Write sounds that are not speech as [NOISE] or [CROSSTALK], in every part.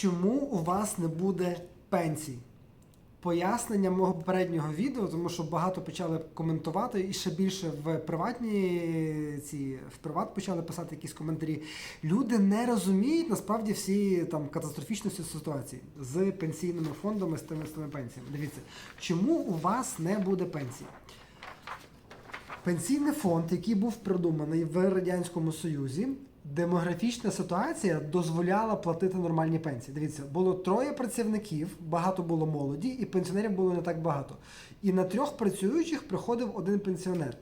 чому у вас не буде пенсій? Пояснення мого попереднього відео, тому що багато почали коментувати і ще більше в приватні ці в приват почали писати якісь коментарі. Люди не розуміють насправді всі там катастрофічності ситуації з пенсійними фондами, з тими, з тими пенсіями. Дивіться, чому у вас не буде пенсії? Пенсійний фонд, який був придуманий в Радянському Союзі, демографічна ситуація дозволяла платити нормальні пенсії. Дивіться, було троє працівників, багато було молоді, і пенсіонерів було не так багато. І на трьох працюючих приходив один пенсіонер.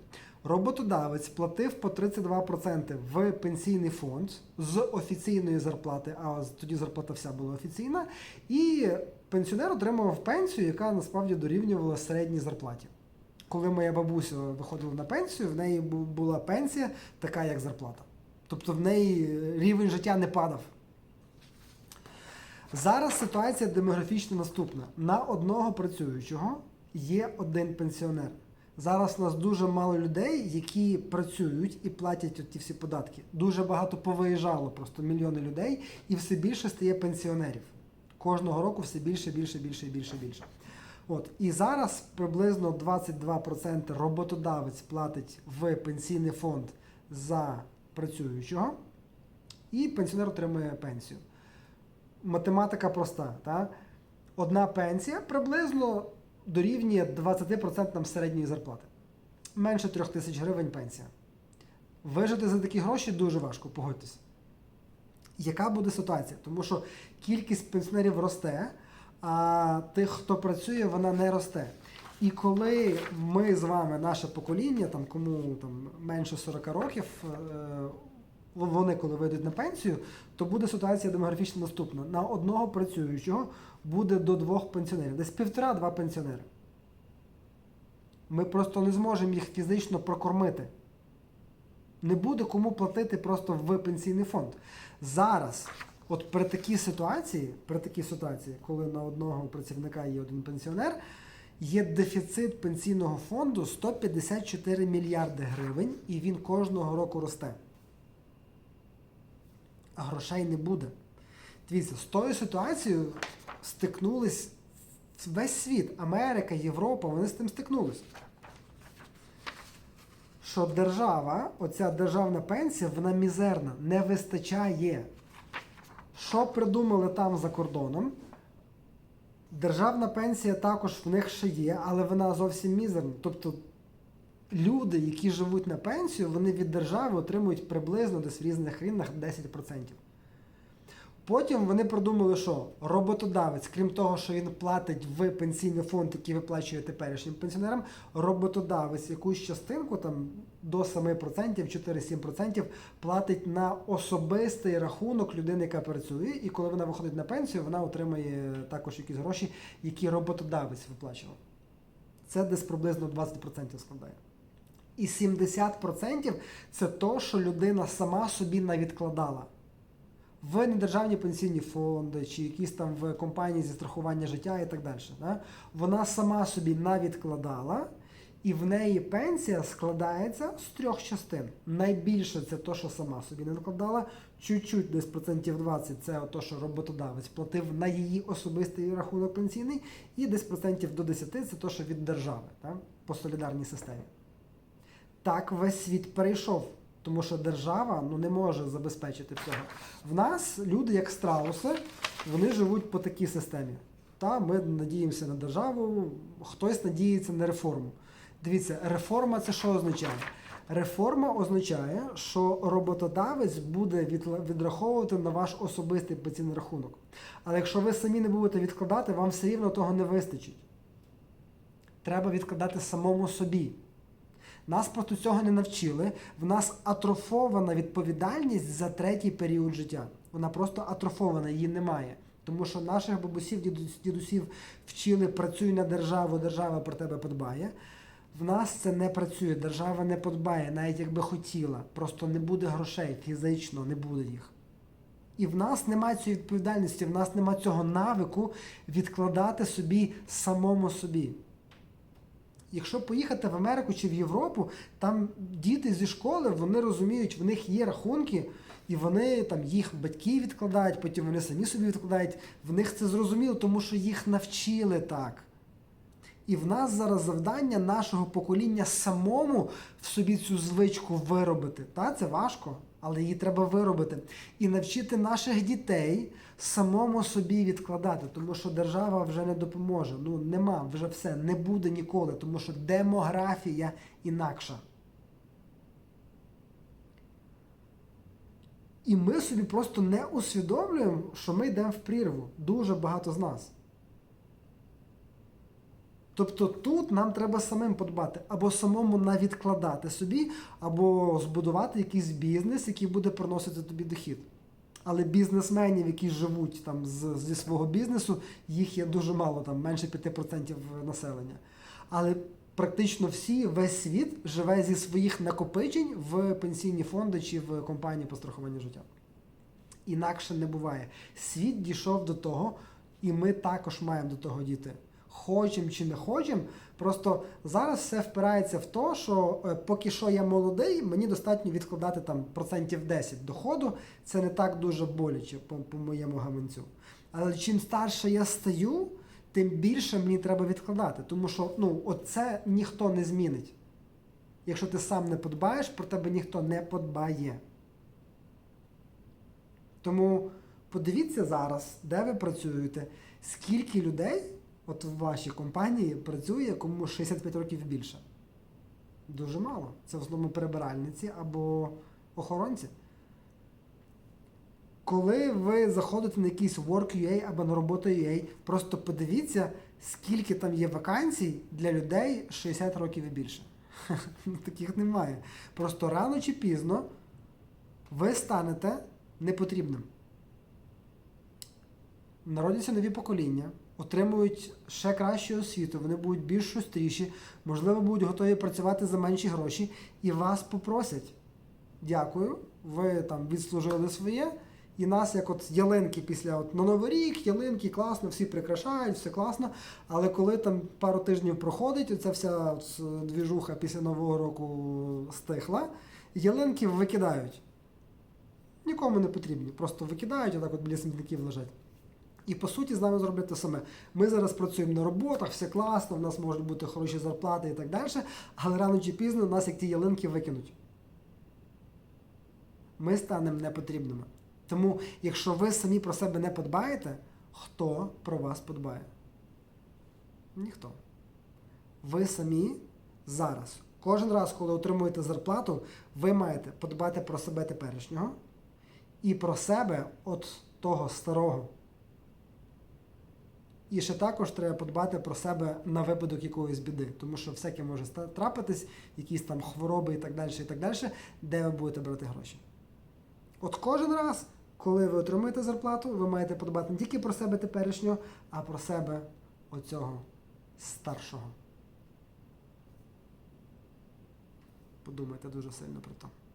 Роботодавець платив по 32% в пенсійний фонд з офіційної зарплати, а тоді зарплата вся була офіційна, і пенсіонер отримував пенсію, яка насправді дорівнювала середній зарплаті. Коли моя бабуся виходила на пенсію, в неї була пенсія така, як зарплата. Тобто в неї рівень життя не падав. Зараз ситуація демографічно наступна. На одного працюючого є один пенсіонер. Зараз у нас дуже мало людей, які працюють і платять от ті всі податки. Дуже багато повиїжджало, просто мільйони людей, і все більше стає пенсіонерів. Кожного року все більше, більше, більше, більше, більше. От і зараз приблизно 22% роботодавець платить в пенсійний фонд за працюючого, і пенсіонер отримує пенсію. Математика проста. Та? Одна пенсія приблизно дорівнює 20% середньої зарплати. Менше 3 тисяч гривень пенсія. Вижити за такі гроші дуже важко, погодьтесь. Яка буде ситуація? Тому що кількість пенсіонерів росте, а тих, хто працює, вона не росте. І коли ми з вами, наше покоління, там кому там менше 40 років, е, вони коли вийдуть на пенсію, то буде ситуація демографічно наступна. На одного працюючого буде до двох пенсіонерів, десь півтора-два пенсіонери. Ми просто не зможемо їх фізично прокормити. Не буде кому платити просто в пенсійний фонд. Зараз, от при такій ситуації, при такій ситуації, коли на одного працівника є один пенсіонер, є дефіцит пенсійного фонду 154 мільярди гривень, і він кожного року росте. А грошей не буде. Дивіться, з тою ситуацією стикнулись весь світ, Америка, Європа, вони з тим стикнулись що держава, оця державна пенсія, вона мізерна, не вистачає. Що придумали там за кордоном? Державна пенсія також в них ще є, але вона зовсім мізерна. Тобто люди, які живуть на пенсію, вони від держави отримують приблизно десь в різних рівнях 10%. Потім вони продумали, що роботодавець, крім того, що він платить в пенсійний фонд, який виплачує теперішнім пенсіонерам, роботодавець якусь частинку там до 7%, 4-7% платить на особистий рахунок людини, яка працює, і коли вона виходить на пенсію, вона отримає також якісь гроші, які роботодавець виплачував. Це десь приблизно 20% складає. І 70% це то, що людина сама собі навідкладала в недержавні пенсійні фонди чи якісь там в компанії зі страхування життя і так далі. Да? Вона сама собі навідкладала, і в неї пенсія складається з трьох частин. Найбільше це то, що сама собі не накладала, чуть-чуть десь процентів 20 це то, що роботодавець платив на її особистий рахунок пенсійний, і десь процентів до 10 це то, що від держави да? по солідарній системі. Так весь світ перейшов. Тому що держава ну, не може забезпечити всього. В нас люди, як страуси, вони живуть по такій системі. Та ми надіємося на державу, хтось надіється на реформу. Дивіться, реформа це що означає? Реформа означає, що роботодавець буде відраховувати на ваш особистий пенсійний рахунок. Але якщо ви самі не будете відкладати, вам все рівно того не вистачить. Треба відкладати самому собі. Нас просто цього не навчили. В нас атрофована відповідальність за третій період життя. Вона просто атрофована, її немає. Тому що наших бабусів, дідусів вчили працюй на державу, держава про тебе подбає. В нас це не працює, держава не подбає, навіть якби хотіла. Просто не буде грошей фізично, не буде їх. І в нас немає цієї відповідальності, в нас немає цього навику відкладати собі самому собі. Якщо поїхати в Америку чи в Європу, там діти зі школи вони розуміють, в них є рахунки, І вони там їх батьки відкладають, потім вони самі собі відкладають. В них це зрозуміло, тому що їх навчили так. І в нас зараз завдання нашого покоління самому в собі цю звичку виробити. Та, це важко, але її треба виробити. І навчити наших дітей самому собі відкладати, тому що держава вже не допоможе. Ну нема, вже все, не буде ніколи, тому що демографія інакша. І ми собі просто не усвідомлюємо, що ми йдемо в прірву. Дуже багато з нас. Тобто тут нам треба самим подбати, або самому навідкладати собі, або збудувати якийсь бізнес, який буде приносити тобі дохід. Але бізнесменів, які живуть там з, зі свого бізнесу, їх є дуже мало, там менше 5% населення. Але практично всі, весь світ живе зі своїх накопичень в пенсійні фонди чи в компанії по страхуванню життя. Інакше не буває. Світ дійшов до того, і ми також маємо до того дійти. Хочемо чи не хочемо. Просто зараз все впирається в те, що е, поки що я молодий, мені достатньо відкладати там процентів 10 доходу. Це не так дуже боляче по, моєму гаманцю. Але чим старше я стаю, тим більше мені треба відкладати. Тому що ну, оце ніхто не змінить. Якщо ти сам не подбаєш, про тебе ніхто не подбає. Тому подивіться зараз, де ви працюєте, скільки людей от в вашій компанії працює, кому 65 років і більше. Дуже мало. Це в основному прибиральниці або охоронці. Коли ви заходите на якийсь Work.ua або на роботу.ua, просто подивіться, скільки там є вакансій для людей 60 років і більше. [LAUGHS] Таких немає. Просто рано чи пізно ви станете непотрібним. Народяться нові покоління, отримують ще кращу освіту, вони будуть більш шустріші, можливо, будуть готові працювати за менші гроші, і вас попросять. Дякую, ви там відслужили своє. І нас, як от ялинки після от, на Новий рік, ялинки класно, всі прикрашають, все класно. Але коли там пару тижнів проходить, оця вся от, двіжуха після Нового року стихла, ялинки викидають. Нікому не потрібні. Просто викидають, отак от біля смітників лежать. І по суті з нами зроблять те саме. Ми зараз працюємо на роботах, все класно, в нас можуть бути хороші зарплати і так далі, але рано чи пізно нас як ті ялинки викинуть. Ми станемо непотрібними. Тому, якщо ви самі про себе не подбаєте, хто про вас подбає? Ніхто. Ви самі зараз. Кожен раз, коли отримуєте зарплату, ви маєте подбати про себе теперішнього і про себе от того старого. І ще також треба подбати про себе на випадок якоїсь біди, тому що всяке може трапитись, якісь там хвороби і так далі, і так далі, де ви будете брати гроші. От кожен раз, коли ви отримуєте зарплату, ви маєте подбати не тільки про себе теперішнього, а про себе оцього старшого. Подумайте дуже сильно про це.